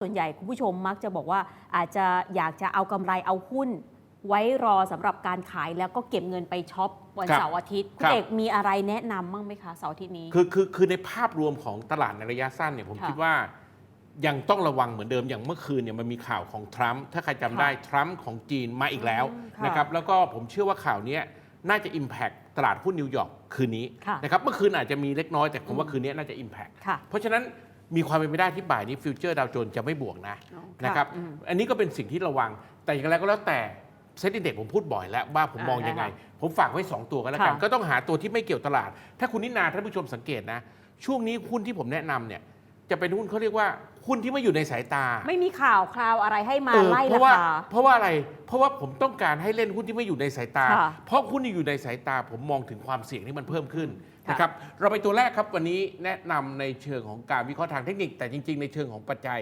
ส่วนใหญ่คุณผู้ชมมักจะบอกว่าอาจจะอยากจะเอากำไรเอาหุ้น ไว้รอสำหรับการขายแล้วก็เก็บเงินไปช็อปวันครับเสาร์อาทิตย์คุครัณบเอกมีอะไรแนะนำบ้างไหมคะเสาร์อาทิตย์นี้คือคือคือในภาพรวมของตลาดในระยะสั้นเนี่ยผมค่ะคิดว่ายังต้องระวังเหมือนเดิมอย่างเมื่อคืนเนี่ยมันมีข่าวของทรัมป์ถ้าใครจำค่ะได้ทรัมป์ของจีนมาอีกแล้วอืมค่ะนะครับแล้วก็ผมเชื่อว่าข่าวเนี้ยน่าจะ Impact ตลาดหุ้นนิวยอร์กคืนนี้ค่ะนะครับเมื่อคืนอาจจะมีเล็กน้อยแต่ผมว่าอืมคืนนี้น่าจะ Impact ค่ะเพราะฉะนั้น มีความเป็นไปได้ที่บ่ายนี้ฟิวเจอร์ดาวโจนส์จะไม่บวกนะอ๋อนะครับอืมอันนี้ก็เป็นสิ่งที่ระวังแต่อย่างไรก็แล้วแต่เซ็ตอินเด็กผมพูดบ่อยแล้วว่าผมมองอ่ายังไงได้ค่ะผมฝากไว้ 2 ตัวก็แล้วกันค่ะก็ต้องหาตัวที่ไม่เกี่ยวตลาด ถ้าคุณนินาท่านผู้ชมสังเกตนะ ช่วงนี้หุ้นที่ผมแนะนำเนี่ย จะเป็นหุ้นเขาเรียกว่าหุ้นที่ไม่อยู่ในสายตาไม่มีข่าวคราวอะไรให้มาเออไล่เพราราะว่า คา เพราะว่าอะไร เพราะว่าผมต้องการให้เล่นหุ้นที่ไม่อยู่ในสายตา ค่ะเพราะหุ้นที่อยู่ในสายตาผมมองถึงความเสี่ยงที่มันเพิ่มขึ้นค่ะ นะครับ เราไปตัวแรกครับวันนี้แนะนำในเชิงของการวิเคราะห์ทางเทคนิค แต่จริง ๆ ในเชิงของปัจจัย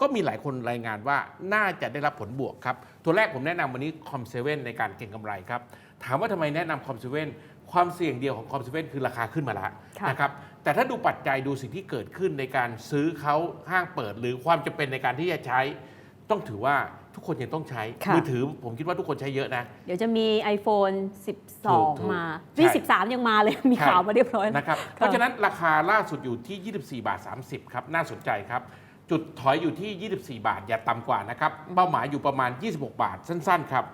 ก็มีหลายคนรายงานว่าน่าจะได้รับผลบวกครับ ตัวแรกผมแนะนำวันนี้คอมเซเว่นในการเก็งกำไรครับ ถามว่าทำไมแนะนำคอมเซเว่นความเสี่ยงเดียวของคอมเซเว่นคือราคาขึ้นมาแล้วค่ะ นะครับแต่ถ้าดูปัจจัยดูสิ่งที่เกิดขึ้นในการซื้อเขาห้างเปิด หรือความจำเป็นในการที่จะใช้ ต้องถือว่าทุกคนยังต้องใช้ค่ะ มือถือผมคิดว่าทุกคนใช้เยอะนะ เดี๋ยวจะมี iPhone ถูก12 มาใช่นี่13 ยังมาเลย มีใช่ข่าวมาเรียบร้อยแล้ว นะครับ เพราะฉะนั้นราคาล่าสุดอยู่ที่ 24 บาท 30 ครับ น่าสนใจครับ จุดถอยอยู่ที่ 24 บาท อย่าต่ำกว่านะครับ เป้าหมายอยู่ประมาณ 26 บาทสั้น ๆ ครับ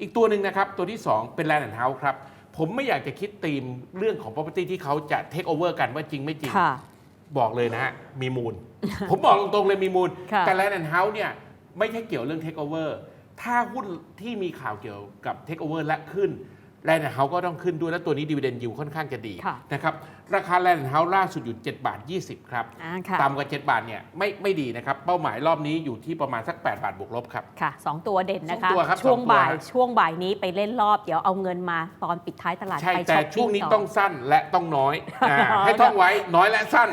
อีกตัวหนึ่งนะครับ ตัวที่ 2 เป็น Land and House ครับ ผมไม่อยากจะคิดธีมเรื่องของ property ที่เขาจะ take over กันว่าจริงไม่จริง ค่ะ บอกเลยนะฮะมีมูล ผมบอกตรงๆเลยมีมูล ค่ะ แต่ Land and House เนี่ยไม่ใช่เกี่ยวเรื่อง Take Over ถ้าหุ้นที่มีข่าวเกี่ยวกับ Take Over และขึ้น Land and House ก็ต้องขึ้นด้วย และตัวนี้ Dividend Yield ค่อนข้างจะดีค่ะนะครับราคา Land and House ล่าสุดอยู่ 7 บาท 20 ครับ อ่าค่ะ ต่ำกว่า 7 บาทเนี่ยไม่ไม่ดีนะครับ เป้าหมายรอบนี้อยู่ที่ประมาณสัก 8 บาทบวกลบครับ ค่ะสองตัวเด่นนะคะ สองตัวครับช่วงสองตัวบ่ายฮะช่วงบ่ายนี้ไปเล่นรอบ เดี๋ยวเอาเงินมาตอนปิดท้ายตลาดใช่ไปแต่ช้อปปิ้ ช่วงนี้ต่ต้องสั้นและต้องน้อยอาให้ท่องไว้น้อยและสั้น